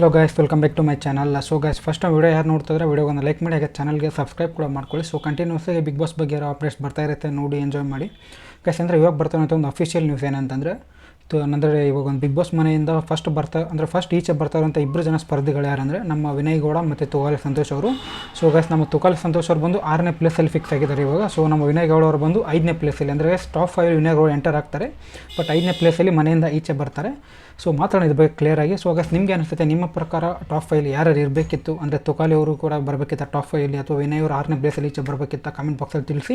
Hello guys welcome back to my channel so guys first video ಯಾರು ನೋಡ್ತಿದ್ರೆ ವೀಡಿಯೋಗೊಂದು like ಮಾಡಿ, ಹಾಗೆ ಚಾನಲ್ಗೆ ಸಬ್ಸ್ಕ್ರೈಬ್ ಕೂಡ ಮಾಡ್ಕೊಳ್ಳಿ. ಸೊ ಕಂಟಿನ್ಯೂಸ್ ಆಗಿ ಬಿಗ್ ಬಾಸ್ ಬಗ್ಗೆ ಇರೋ ಅಪ್ಡೇಟ್ಸ್ ಬರ್ತಾ ಇರುತ್ತೆ, ನೋಡಿ ಎಂಜಾಯ್ ಮಾಡಿ. ಗೈಸ್ ಅಂದರೆ ಇವಾಗ ಬರ್ತಾ ಒಂದು ಅಫಿಷಿಯಲ್ ನ್ಯೂಸ್ ಏನಂತಂದರೆ ಅಂದರೆ ಇವಾಗ ಒಂದು ಬಿಗ್ ಬಾಸ್ ಮನೆಯಿಂದ ಫಸ್ಟ್ ಬರ್ತಾ, ಅಂದರೆ ಫಸ್ಟ್ ಈಚೆ ಬರ್ತಾ ಇರುವಂಥ ಇಬ್ಬರು ಜನ ಸ್ಪರ್ಧಿಗಳು ಯಾರಂದರೆ ನಮ್ಮ ವಿನಯ್ ಗೌಡ ಮತ್ತು ತುಗಾಲಿ ಸಂತೋಷ್ ಅವರು. ಸೊ ಗೈಸ್ ನಮ್ಮ ತುಕಾಲಿ ಸಂತೋಷ್ ಅವರು ಬಂದು ಆರನೇ ಪ್ಲೇಸಲ್ಲಿ ಫಿಕ್ಸ್ ಆಗಿದ್ದಾರೆ ಇವಾಗ. ಸೊ ನಮ್ಮ ವಿನಯ್ ಗೌಡ ಅವರು ಬಂದು ಐದನೇ ಪ್ಲೇಸಲ್ಲಿ ಅಂದರೆ top five Vinay Gowda enter ಆಗ್ತಾರೆ. ಬಟ್ ಐದನೇ ಪ್ಲೇಸಲ್ಲಿ ಮನೆಯಿಂದ ಈಚೆ ಬರ್ತಾರೆ. ಸೊ ಮಾತಾಡೋಣ ಇದ್ರ ಬಗ್ಗೆ ಕ್ಲಿಯರ್ ಆಗಿ ಸೊ ಹಾಗಾಗಿ ನಿಮಗೆ ಅನಿಸುತ್ತೆ, ನಿಮ್ಮ ಪ್ರಕಾರ ಟಾಪ್ ಫೈಲ್ ಯಾರು ಇರಬೇಕಿತ್ತು? ಅಂದರೆ ತುಕಾಲಿ ಅವರು ಕೂಡ ಬರಬೇಕಿತ್ತ ಟಾಪ್ ಫೈಲಿ ಅಥವಾ ವಿನಯ್ ಅವರು ಆರನೇ ಪ್ಲೇಸಲ್ಲಿ ಈಚೆ ಬರಬೇಕಿತ್ತ ಕಮೆಂಟ್ ಬಾಕ್ಸಲ್ಲಿ ತಿಳಿಸಿ.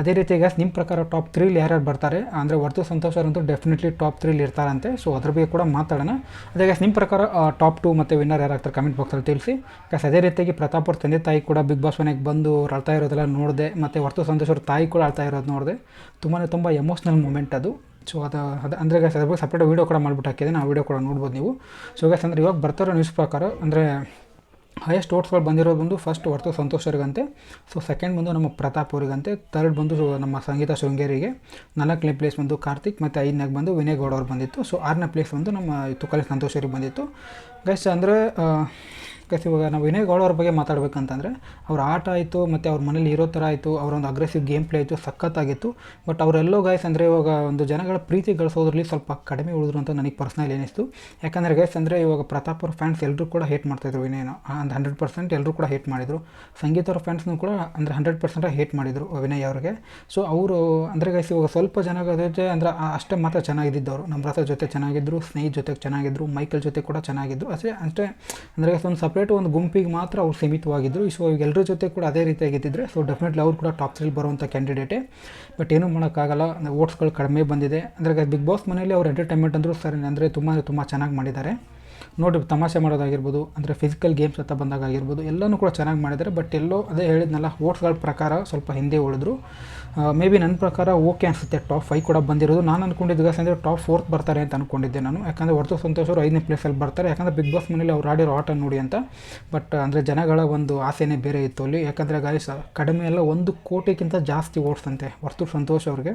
ಅದೇ ರೀತಿ ಗ್ಯಾಸ್ ನಿಮ್ಮ ಪ್ರಕಾರ ಟಾಪ್ ತ್ರೀಲಿ ಯಾರ್ಯಾರು ಬರ್ತಾರೆ? ಅಂದರೆ ವರ್ತು ಸಂತೋಷ್ ಅವರಂತೂ ಡೆಫಿನೆಟ್ಲಿ ಟಾಪ್ ತ್ರೀಲಿ ಇರ್ತಾರಂತೆ. ಸೊ ಅದ್ರ ಬಗ್ಗೆ ಕೂಡ ಮಾತಾಡೋಣ. ಅದೇ ಗ್ಯಾಸ್ ನಿಮ್ಮ ಪ್ರಕಾರ ಟಾಪ್ ಟು ಮತ್ತು ವಿನ್ನರ್ ಯಾರಾಗ್ತಾರೆ ಕಮೆಂಟ್ ಬಾಕ್ಸಲ್ಲಿ ತಿಳಿಸಿ. ಗ್ಯಾಸ್ ಅದೇ ರೀತಿಯಾಗಿ ಪ್ರತಾಪ್ ಅವ್ರ ತಂದೆ ತಾಯಿ ಕೂಡ ಬಿಗ್ ಬಾಸ್ ಮನೆಗೆ ಬಂದು ಅಳ್ತಾ ಇರೋದೆಲ್ಲ ನೋಡಿದೆ, ಮತ್ತು ವರ್ತು ಸಂತೋಷ್ ಅವ್ರ ತಾಯಿ ಕೂಡ ಅಳ್ತಾ ಇರೋದು ನೋಡಿದೆ. ತುಂಬಾ ತುಂಬ ಎಮೋಷ್ನಲ್ ಮೂಮೆಂಟ್ ಅದು. ಸೊ ಅದು ಅದು, ಅಂದರೆ ಗ್ಯಾಸ್ ಅದ್ರ ಬಗ್ಗೆ ಸಪ್ರೇಟ್ ವೀಡಿಯೋ ಕೂಡ ಮಾಡಿಬಿಟ್ಟು ಹಾಕಿದ್ದೀನಿ ಆ ವೀಡಿಯೋ ಕೂಡ ನೋಡ್ಬೋದು ನೀವು. ಸೊ ಗ್ಯಾಸ್ ಅಂದರೆ ಇವಾಗ ಬರ್ತಾರೋ ನ್ಯೂಸ್ ಪ್ರಕಾರ, ಅಂದರೆ ಹೈಯೆಸ್ಟ್ ಓಟ್ಸ್ಗಳು ಬಂದಿರೋದು ಬಂದು ಫಸ್ಟ್ ಹೊರತು ಸಂತೋಷ್ ಅವ್ರಿಗಂತೆ. ಸೊ ಸೆಕೆಂಡ್ ಬಂದು ನಮ್ಮ ಪ್ರತಾಪ್ ಅವರಿಗಂತೆ. ತರ್ಡ್ ಬಂದು ನಮ್ಮ ಸಂಗೀತ ಶೃಂಗೇರಿಗೆ. ನಾಲ್ಕನೇ ಪ್ಲೇಸ್ ಬಂದು ಕಾರ್ತಿಕ್, ಮತ್ತು ಐದನೇ ಬಂದು ವಿನಯ್ ಗೌಡ ಅವ್ರು ಬಂದಿತ್ತು. ಸೊ ಆರನೇ ಪ್ಲೇಸ್ ಬಂದು ನಮ್ಮ ತುಕಾಲಿ ಸಂತೋಷ್ ಅವ್ರಿಗೆ ಬಂದಿತ್ತು. ಗೈಸ್ ಅಂದರೆ ಗೈಸ್ ಇವಾಗ ನಾವು ವಿನಯ್ ಗೌಡ ಅವ್ರ ಬಗ್ಗೆ ಮಾತಾಡಬೇಕಂತಂದರೆ, ಅವ್ರ ಆಟ ಆಯಿತು, ಮತ್ತು ಅವ್ರ ಮನೇಲಿ ಇರೋ ಥರ ಆಯಿತು, ಅವರೊಂದು ಅಗ್ರೆಸಿವ್ ಗೇಮ್ ಪ್ಲೇ ಆಯಿತು, ಸಖತ್ತಾಗಿತ್ತು. ಬಟ್ ಅವರೆಲ್ಲೋ ಗಾಯ್ಸ್ ಅಂದರೆ ಇವಾಗ ಒಂದು ಜನಗಳ ಪ್ರೀತಿ ಗಳಿಸೋದ್ರಲ್ಲಿ ಸ್ವಲ್ಪ ಕಡಿಮೆ ಉಳಿದ್ರು ಅಂತ ನನಗೆ ಪರ್ಸ್ನಲ್ ಅನಿಸ್ತು. ಯಾಕಂದರೆ ಗೈಸ್ ಅಂದರೆ ಇವಾಗ ಪ್ರತಾಪ್ ಅವ್ರ ಫ್ಯಾನ್ಸ್ ಎಲ್ಲರೂ ಕೂಡ ಹೇಟ್ ಮಾಡ್ತಾಯಿದ್ರು ವಿನಯ್ನ. ಒಂದು ಹಂಡ್ರೆಡ್ ಪರ್ಸೆಂಟ್ ಎಲ್ಲರೂ ಕೂಡ ಹೇಟ್ ಮಾಡಿದರು. ಸಂಗೀತ ಅವ್ರ ಫ್ಯಾನ್ಸ್ನು ಕೂಡ ಅಂದರೆ ಹಂಡ್ರೆಡ್ ಪರ್ಸೆಂಟ್ ಹೇಟ್ ಮಾಡಿದರು ವಿನಯ್ ಅವ್ರಿಗೆ. ಸೊ ಅವರು, ಅಂದರೆ ಗೈಸ್ ಇವಾಗ ಸ್ವಲ್ಪ ಜನಗಳ ಜೊತೆ ಅಂದರೆ ಅಷ್ಟೇ ಮಾತ್ರ ಚೆನ್ನಾಗಿದ್ದವರು. ನಮ್ರತ ಜೊತೆ ಚೆನ್ನಾಗಿದ್ದರು ಸ್ನೇಹಿತ ಜೊತೆಗೆ ಚೆನ್ನಾಗಿದ್ದರು ಮೈಕಲ್ ಜೊತೆ ಕೂಡ ಚೆನ್ನಾಗಿದ್ದರು ಅಷ್ಟೇ ಅಷ್ಟೇ, ಅಂದರೆ ಒಂದು ಸಪ್ರೇಟ್ ಒಂದು ಗುಂಪಿಗೆ ಮಾತ್ರ ಅವ್ರು ಸೀಮಿತವಾಗಿದ್ದರು ಸೊ ಎಲ್ಲರ ಜೊತೆ ಕೂಡ ಅದೇ ರೀತಿಯಾಗಿದ್ದಿದ್ರೆ ಸೊ ಡೆಫಿನೆಟ್ಲಿ ಅವ್ರು ಕೂಡ ಟಾಪ್ ತ್ರೀಲಿ ಬರುವಂಥ ಕ್ಯಾಂಡಿಡೇಟೇ ಬಟ್ ಏನೂ ಮಾಡೋಕ್ಕಾಗಲ್ಲ ವೋಟ್ಸ್ಗಳು ಕಡಿಮೆ ಬಂದಿದೆ. ಅಂದರೆ ಬಿಗ್ ಬಾಸ್ ಮನೇಲಿ ಅವ್ರು ಎಂಟರ್ಟೈನ್ಮೆಂಟ್ ಅಂದರೂ ಸರಿ ಅಂದರೆ ತುಂಬ ತುಂಬ ಚೆನ್ನಾಗಿ ಮಾಡಿದ್ದಾರೆ. ನೋಡಿ ತಮಾಷೆ ಮಾಡೋದಾಗಿರ್ಬೋದು, ಅಂದರೆ ಫಿಸಿಕಲ್ ಗೇಮ್ಸ್ ಅಂತ ಬಂದಾಗ ಆಗಿರ್ಬೋದು ಎಲ್ಲನೂ ಕೂಡ ಚೆನ್ನಾಗಿ ಮಾಡಿದ್ದಾರೆ ಬಟ್ ಎಲ್ಲೋ ಅದೇ ಹೇಳಿದ್ನಲ್ಲ, ಓಟ್ಸ್ಗಳ ಪ್ರಕಾರ ಸ್ವಲ್ಪ ಹಿಂದೆ ಉಳಿದ್ರು. ಮೇ ಬಿ ನನ್ನ ಪ್ರಕಾರ ಓಕೆ ಅನಿಸುತ್ತೆ. ಟಾಪ್ ಫೈವ್ ಕೂಡ ಬಂದಿರೋದು. ನಾನು ಅಂದ್ಕೊಂಡಿದ್ದು ಗಸ್ ಅಂದರೆ ಟಾಪ್ ಫೋರ್ತ್ ಬರ್ತಾರೆ ಅಂತ ಅಂದ್ಕೊಂಡಿದ್ದೆ ನಾನು. ಯಾಕಂದರೆ ಹೊರತು ಸಂತೋಷ್ ಅವರು ಐದನೇ ಪ್ಲೇಸಲ್ಲಿ ಬರ್ತಾರೆ. ಯಾಕಂದರೆ ಬಿಗ್ ಬಾಸ್ ಮನೇಲಿ ಅವ್ರು ಆಡಿರೋ ಆಟ ನೋಡಿ ಅಂತ. ಬಟ್ ಅಂದರೆ ಜನಗಳ ಒಂದು ಆಸೆನೇ ಬೇರೆ ಇತ್ತು ಅಲ್ಲಿ. ಯಾಕಂದರೆ ಗಾಯಸ್, ಕಡಿಮೆ ಎಲ್ಲ ಒಂದು ಕೋಟಿಗಿಂತ ಜಾಸ್ತಿ ಓಟ್ಸ್ ಅಂತೆ. ಹೊರತು ಸಂತೋಷ್ ಅವ್ರಿಗೆ.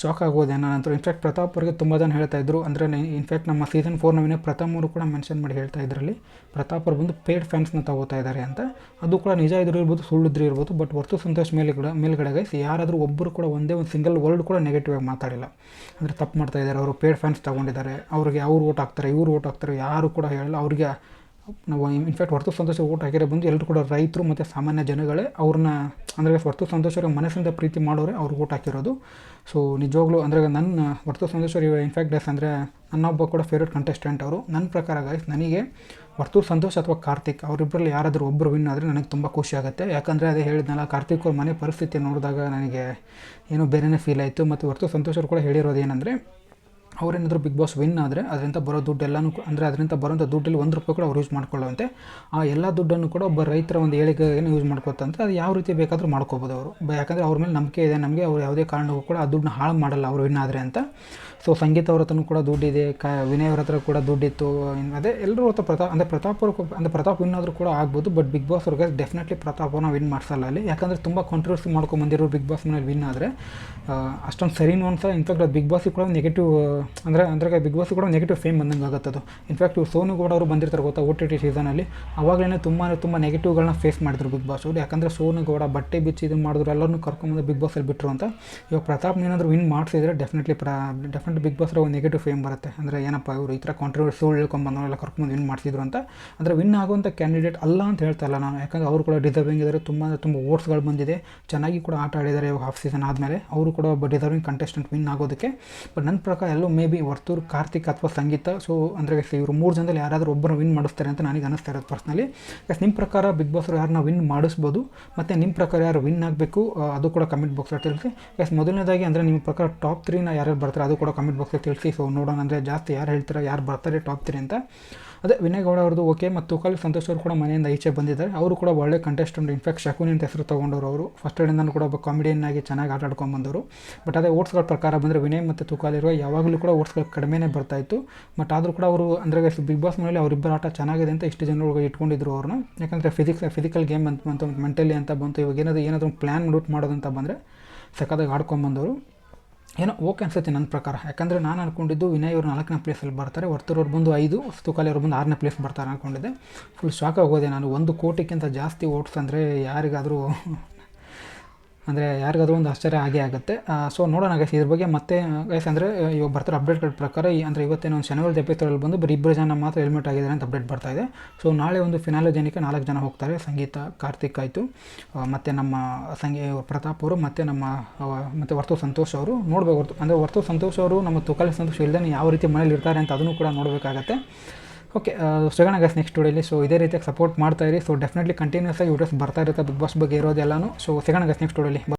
ಶಾಕ್ ಆಗೋದೆ ನಂತರ ಇನ್ಫ್ಯಾಕ್ಟ್ ಪ್ರತಾಪ್ ಅವ್ರಿಗೆ ತುಂಬ ಜನ ಹೇಳ್ತಾ ಇದ್ರು. ಅಂದರೆ ಇನ್ಫ್ಯಾಕ್ಟ್ ನಮ್ಮ ಸೀಸನ್ ಫೋರ್ ನವೀನ ಅವರು ಕೂಡ ಮೆನ್ಷನ್ ಮಾಡಿ ಹೇಳ್ತಾ ಇದರಲ್ಲಿ. ಪ್ರತಾಪ್ ಅವ್ರು ಬಂದು ಪೇಡ್ ಫ್ಯಾನ್ಸ್ನ ತಗೋತಾ ಇದ್ದಾರೆ ಅಂತ. ಅದು ಕೂಡ ನಿಜ ಇದ್ರೂ ಇರ್ಬೋದು ಸುಳ್ಳಿದ್ರು ಇರ್ಬೋದು ಬಟ್ ಹೊರತು ಸಂತೋಷ್ ಮೇಲೆ ಕೂಡ ಮೇಲ್ಗಡೆ ಗೈಸ್ ಯಾರಾದರೂ ಒಬ್ಬರು ಕೂಡ ಒಂದೇ ಒಂದು ಸಿಂಗಲ್ ವರ್ಡ್ ಕೂಡ ನೆಗೆಟಿವ್ ಆಗಿ ಮಾತಾಡಿಲ್ಲ. ಅಂದರೆ ತಪ್ಪು ಮಾಡ್ತಾ ಇದ್ದಾರೆ ಅವರು ಪೇಡ್ ಫ್ಯಾನ್ಸ್ ತೊಗೊಂಡಿದ್ದಾರೆ. ಅವ್ರಿಗೆ ಅವ್ರು ಓಟ್ ಹಾಕ್ತಾರೆ, ಇವ್ರು ಓಟ್ ಹಾಕ್ತಾರೆ, ಯಾರು ಕೂಡ ಹೇಳಲ್ಲ. ಅವ್ರಿಗೆ ನಾವು ಇನ್ಫ್ಯಾಕ್ಟ್ ಹೊರತು ಸಂತೋಷ ಓಟ್ ಹಾಕಿರೋ ಬಂದು ಎಲ್ಲರೂ ಕೂಡ ರೈತರು ಮತ್ತು ಸಾಮಾನ್ಯ ಜನಗಳೇ ಅವ್ರನ್ನ ಅಂದರೆ ಹೊರತು ಸಂತೋಷವ್ರಿಗೆ ಮನಸ್ಸಿಂದ ಪ್ರೀತಿ ಮಾಡೋರೆ ಅವ್ರು ಓಟ್ ಹಾಕಿರೋದು. ಸೊ ನಿಜವಾಗ್ಲೂ ಅಂದರೆ ನನ್ನ ಹೊರತು ಸಂತೋಷ್ ಇನ್ಫ್ಯಾಕ್ಟ್ ಡೇಸ್ ಅಂದರೆ ನನ್ನೊಬ್ಬ ಕೂಡ ಫೇವ್ರೇಟ್ ಕಂಟೆಸ್ಟೆಂಟ್ ಅವರು. ನನ್ನ ಪ್ರಕಾರ ಗಾಯ್ಸ್ ನನಗೆ ಹೊರತು ಸಂತೋಷ ಅಥವಾ ಕಾರ್ತಿಕ್ ಅವರಿಬ್ಬರಲ್ಲಿ ಯಾರಾದರೂ ಒಬ್ಬರು ವಿನ್ ಆದರೆ ನನಗೆ ತುಂಬ ಖುಷಿ ಆಗುತ್ತೆ. ಯಾಕಂದರೆ ಅದೇ ಹೇಳಿದ್ನಲ್ಲ, ಕಾರ್ತಿಕ್ ಅವ್ರ ಮನೆ ಪರಿಸ್ಥಿತಿ ನೋಡಿದಾಗ ನನಗೆ ಏನೋ ಬೇರೆಯೇ ಫೀಲ್ ಆಯಿತು. ಮತ್ತು ಹೊರತು ಸಂತೋಷರು ಕೂಡ ಹೇಳಿರೋದು ಏನಂದರೆ ಅವರೇನಾದರೂ ಬಿಗ್ ಬಾಸ್ ವಿನ್ ಆದರೆ ಅದರಿಂದ ಬರೋ ದುಡ್ಡು ಎಲ್ಲನೂ ಅಂದರೆ ಅದರಿಂದ ಬರೋಂಥ ದುಡ್ಡಲ್ಲಿ ಒಂದು ರೂಪಾಯಿ ಕೂಡ ಅವ್ರು ಯೂಸ್ ಮಾಡ್ಕೊಳ್ಳುವಂತೆ. ಆ ಎಲ್ಲ ದುಡ್ಡನ್ನು ಕೂಡ ಒಬ್ಬ ರೈತರ ಒಂದು ಏಳಿಗೆಯನ್ನು ಯೂಸ್ ಮಾಡ್ಕೊತಂತೆ ಅದು ಯಾವ ರೀತಿ ಬೇಕಾದರೂ ಮಾಡ್ಕೋಬೋದು ಅವರು. ಯಾಕಂದರೆ ಅವ್ರ ಮೇಲೆ ನಂಬಿಕೆ ಇದೆ, ನಮಗೆ ಅವ್ರು ಯಾವುದೇ ಕಾರಣಕ್ಕೂ ಕೂಡ ಆ ದುಡ್ಡನ್ನ ಹಾಳು ಮಾಡಲ್ಲ ಅವರು ವಿನ್ ಆದರೆ ಅಂತ. ಸೊ ಸಂಗೀತ ಅವ್ರ ಹತ್ರನೂ ಕೂಡ ದುಡ್ಡಿದೆ, ಕ ವಿನಯ್ ಅವ್ರ ಹತ್ರ ಕೂಡ ದುಡ್ಡಿತ್ತು ಅದೇ ಎಲ್ಲರೂ ಹತ್ರ ಪ್ರತಾಪ್ ಅಂದರೆ ಪ್ರತಾಪ್ ಅವ್ರು ಅಂದರೆ ಪ್ರತಾಪ್ ವಿನ್ ಆದರೂ ಕೂಡ ಆಗ್ಬೋದು ಬಟ್ ಬಿಗ್ ಬಾಸ್ ಅವ್ರಿಗೆ ಡೆಫಿನೆಟ್ಲಿ ಪ್ರತಾಪನ ವಿನ್ ಮಾಡಿಸಲ್ಲ ಅಲ್ಲಿ. ಯಾಕಂದರೆ ತುಂಬ ಕಾಂಟ್ರವರ್ಸಿ ಮಾಡ್ಕೊಂಡು ಬಂದಿರೋ ಬಿಗ್ ಬಾಸ್ ಮನೇಲಿ ವಿನ್ ಆದರೆ ಅಷ್ಟೊಂದು ಸರಿನೂ ಅಂತ ಇನ್ಫ್ಯಾಕ್ಟ್ ಬಿಗ್ ಬಾಸಿಗೆ ಕೂಡ ನೆಗೆಟಿವ್ ಅಂದರೆ ಅಂದರೆ ಬಿಗ್ ಬಾಸ್ ಕೂಡ ನೆಗೆಟಿವ್ ಫೇಮ್ ಬಂದಂಗೆ ಆಗುತ್ತೆ ಅದು. ಇನ್ಫ್ಯಾಕ್ಟ್ ಸೋನು ಕೂಡ ಅವರು ಬಂದಿರ್ತಾರೆ ಗೊತ್ತಾ ಓ ಟಿ ಟಿ ಸೀಸನಲ್ಲಿ ಅವಾಗಲೇ ತುಂಬ ತುಂಬ ನೆಗೆಟಿವ್ಗಳನ್ನ ಫೇಸ್ ಮಾಡಿದ್ರು ಬಿಗ್ ಬಾಸ್ ಅವರು. ಯಾಕಂದರೆ ಸೋನು ಗೌಡ ಬಟ್ಟೆ ಬಿಚ್ಚಿ ಇದು ಮಾಡಿದ್ರು ಎಲ್ಲರೂ ಕರ್ಕೊಂಬಂದು ಬಿಗ್ ಬಾಸಲ್ಲಿ ಬಿಟ್ಟರು ಅಂತ. ಇವಾಗ ಪ್ರತಾಪ್ ಏನಾದರೂ ವಿನ್ ಮಾಡಿಸಿದ್ರೆ ಡೆಫಿನೆಟ್ಲಿ ಪ್ರ ಡೆಫಿನೆಟ್ಲಿ ಬಿಗ್ ಬಾಸ್ರ ಒಂದು ನೆಗೆಟಿವ್ ಫೇಮ್ ಬರುತ್ತೆ. ಅಂದರೆ ಏನಪ್ಪ ಇವರು ಈ ಥರ ಕಾಂಟ್ರವರ್ಸಿ ಹೇಳ್ಕೊಂಬಂದು ಎಲ್ಲ ಕರ್ಕೊಂಡು ವಿನ್ ಮಾಡಿಸಿದ್ರು ಅಂತ. ಅಂದರೆ ವಿನ್ ಆಗುವಂಥ ಕ್ಯಾಂಡಿಡೇಟ್ ಅಲ್ಲ ಅಂತ ಹೇಳ್ತಾ ಇಲ್ಲ ನಾನು. ಯಾಕಂದರೆ ಅವರು ಕೂಡ ಡಿಸರ್ವಿಂಗ್ ಇದ್ದಾರೆ ತುಂಬ ತುಂಬ ಓಟ್ಸ್ಗಳು ಬಂದಿದೆ. ಚೆನ್ನಾಗಿ ಕೂಡ ಆಟ ಆಡಿದ್ದಾರೆ ಇವಾಗ ಹಾಫ್ ಸೀಸನ್ ಆದಮೇಲೆ. ಅವರು ಕೂಡ ಒಬ್ಬ ಡಿಸರ್ವಿಂಗ್ ಕಂಟೆಸ್ಟೆಂಟ್ ವಿನ್ ಆಗೋದಕ್ಕೆ. ಬಟ್ ನನ್ನ ಪ್ರಕಾರ ಎಲ್ಲೋ ಮೇ ಬಿ ವರ್ತೂರು ಕಾರ್ತಿಕ್ ಅಥವಾ ಸಂಗೀತ. ಸೊ ಅಂದರೆ ಇವರು ಮೂರು ಜನದಲ್ಲಿ ಯಾರಾದರೂ ಒಬ್ಬರು ವಿನ್ ಮಾಡಿಸ್ತಾರೆ ಅಂತ ನನಗೆ ಅನಿಸ್ತಾ ಇರೋದು ಪರ್ಸ್ನಲಿ ಯಾಕೆ ನಿಮ್ಮ ಪ್ರಕಾರ ಬಿಗ್ ಬಾಸ್ ಯಾರನ್ನ ವಿನ್ ಮಾಡಿಸ್ಬೋದು? ಮತ್ತು ನಿಮ್ಮ ಪ್ರಕಾರ ಯಾರು ವಿನ್ ಆಗಬೇಕು? ಅದು ಕೂಡ ಕಮೆಂಟ್ ಬಾಕ್ಸಲ್ಲಿ ತಿಳಿಸಿ. ಎಸ್ ಮೊದಲನೇದಾಗಿ ಅಂದರೆ ನಿಮ್ಮ ಪ್ರಕಾರ ಟಾಪ್ ತ್ರೀನ ಯಾರ್ಯಾರು ಬರ್ತಾರೆ ಅದು ಕೂಡ ಕಮೆಂಟ್ ಬಾಕ್ಸಲ್ಲಿ ತಿಳಿಸಿ. ಸೊ ನೋಡೋಣ ಅಂದರೆ ಜಾಸ್ತಿ ಯಾರು ಹೇಳ್ತಾರೆ, ಯಾರು ಬರ್ತಾರೆ ಟಾಪ್ ತ್ರೀ ಅಂತ. ಅದೇ ವಿನಯ್ ಗೌಡ ಅವ್ರದ್ದು ಓಕೆ ಮತ್ತು ತುಕಾಲಿ ಸಂತೋಷ್ ಅವರು ಕೂಡ ಮನೆಯಿಂದ ಈಚೆ ಬಂದಿದ್ದಾರೆ. ಅವರು ಕೂಡ ಒಳ್ಳೆ ಕಂಟೆಸ್ಟೆಂಟ್ ಇನ್ಫ್ಯಾಕ್ಟ್ ಶಕುನಿ ಅಂತ ಹೆಸರು ತೊಗೊಂಡವರು ಅವರು. ಫಸ್ಟ್ ಇಂದನೂ ಕೂಡ ಒಬ್ಬ ಕಾಮಿಡಿಯನ್ ಆಗಿ ಚೆನ್ನಾಗಿ ಆಟ ಬಟ್ ಅದೇ ಓಟ್ಸ್ಗಳ ಪ್ರಕಾರ ಬಂದರೆ ವಿನಯ್ ಮತ್ತು ತೂಕಾಲಿರುವ ಯಾವಾಗಲೂ ಕೂಡ ಓಟ್ಸ್ಗಳು ಕಡಿಮೆನೇ ಬರ್ತಾಯಿತ್ತು ಬಟ್ ಆದರೂ ಕೂಡ ಅವರು ಅಂದರೆ ಬಿಗ್ ಬಾಸ್ ಮನೇಲಿ ಅವರಿಬ್ಬರ ಆಟ ಚೆನ್ನಾಗಿದೆ ಅಂತ ಇಷ್ಟು ಜನರು ಇಟ್ಕೊಂಡಿದ್ರು ಅವ್ರನ್ನ. ಯಾಕಂದರೆ ಫಿಸಿಕ್ಸ್ ಫಿಸಿಕಲ್ ಗೇಮ್ ಅಂತ ಬಂತು ಮೆಂಟಲಿ ಅಂತ ಬಂತು. ಇವಾಗ ಏನಾದರೂ ಏನಾದರೂ ಪ್ಲ್ಯಾನ್ ರೂಟ್ ಮಾಡೋದಂತ ಬಂದರೆ ಸಖತ್ತಾಗಿ ಆಡ್ಕೊಂಬಂದವರು ಏನೋ ಓಕೆ ಅನ್ಸುತ್ತೆ ನನ್ನ ಪ್ರಕಾರ. ಯಾಕಂದರೆ ನಾನು ಅಂದ್ಕೊಂಡಿದ್ದು ವಿನಯ್ ಅವರು ನಾಲ್ಕನೇ ಪ್ಲೇಸಲ್ಲಿ ಬರ್ತಾರೆ. ವರ್ತೂರವ್ರು ಬಂದು ಐದು ತುಕಾಲಿ ಅವ್ರು ಬಂದು ಆರನೇ ಪ್ಲೇಸ್ ಬರ್ತಾರೆ ಅಂದ್ಕೊಂಡಿದ್ದೆ ಫುಲ್ ಶಾಕ್ ಆಗೋದೆ ನಾನು. ಒಂದು ಕೋಟಿಗಿಂತ ಜಾಸ್ತಿ ಓಟ್ಸ್ ಅಂದರೆ ಯಾರಿಗಾದರೂ ಅಂದರೆ ಯಾರಿಗಾದ್ರೂ ಒಂದು ಆಶ್ಚರ್ಯ ಆಗೇ ಆಗುತ್ತೆ. ಸೊ ನೋಡೋಣ ಗೈಸ್ ಇದ್ರ ಬಗ್ಗೆ ಮತ್ತೆ ಗೈಸ್ ಅಂದರೆ ಇವಾಗ ಬರ್ತಾರೆ ಅಪ್ಡೇಟ್ಗಳ ಪ್ರಕಾರ ಈ, ಅಂದರೆ ಇವತ್ತೇನು ಒಂದು ಶನಿವಾರದ ಎಪಿಸೋಡಲ್ಲಿ ಬಂದು ಬರೀ ಇಬ್ಬರು ಜನ ಮಾತ್ರ ಹೆಲ್ಮೆಟ್ ಆಗಿದ್ದಾರೆ ಅಂತ ಅಪ್ಡೇಟ್ ಬರ್ತಾ ಇದೆ. ಸೊ ನಾಳೆ ಒಂದು ಫಿನಾಲೆ ಜನಕ್ಕೆ ನಾಲ್ಕು ಜನ ಹೋಗ್ತಾರೆ, ಸಂಗೀತ, ಕಾರ್ತಿಕ್ ಆಯಿತು. ಮತ್ತು ನಮ್ಮ ಸಂಗೀ, ಪ್ರತಾಪ್ ಅವರು, ಮತ್ತು ನಮ್ಮ ಮತ್ತು ವರ್ತು ಸಂತೋಷ್ ಅವರು ನೋಡಬೇಕು. ಅಂದರೆ ವರ್ತು ಸಂತೋಷ್ ಅವರು ನಮ್ಮ ತುಕಾಲಿ ಸಂತೋಷ್ ಇಲ್ಲದೆ ಯಾವ ರೀತಿ ಮನೇಲಿ ಇರ್ತಾರೆ ಅಂತ ಅದನ್ನು ಕೂಡ ನೋಡಬೇಕಾಗತ್ತೆ. ಓಕೆ ಸಿಗೋಣ ಗಸ್ ನೆಕ್ಸ್ಟ್ ಟುಡೇಲಿ ಸೊ ಇದೇ ರೀತಿಯಾಗಿ ಸಪೋರ್ಟ್ ಮಾಡ್ತಾ ಇರಿ. ಸೊ ಡೆಫಿನೆಟ್ಲಿ ಕಂಟಿನ್ಯೂಸ್ ಆಗಿ ಯೂಟ್ಯೂಸ್ ಬರ್ತಾ ಇರುತ್ತೆ ಬಿಗ್ ಬಾಸ್ ಬಗ್ಗೆ ಇರೋದೆಲ್ಲನೂ. ಸೊ ಸಿಗೋಣ ಗಸ್ ನೆಕ್ಸ್ಟ್ ವಿಡಿಯೋಲಿ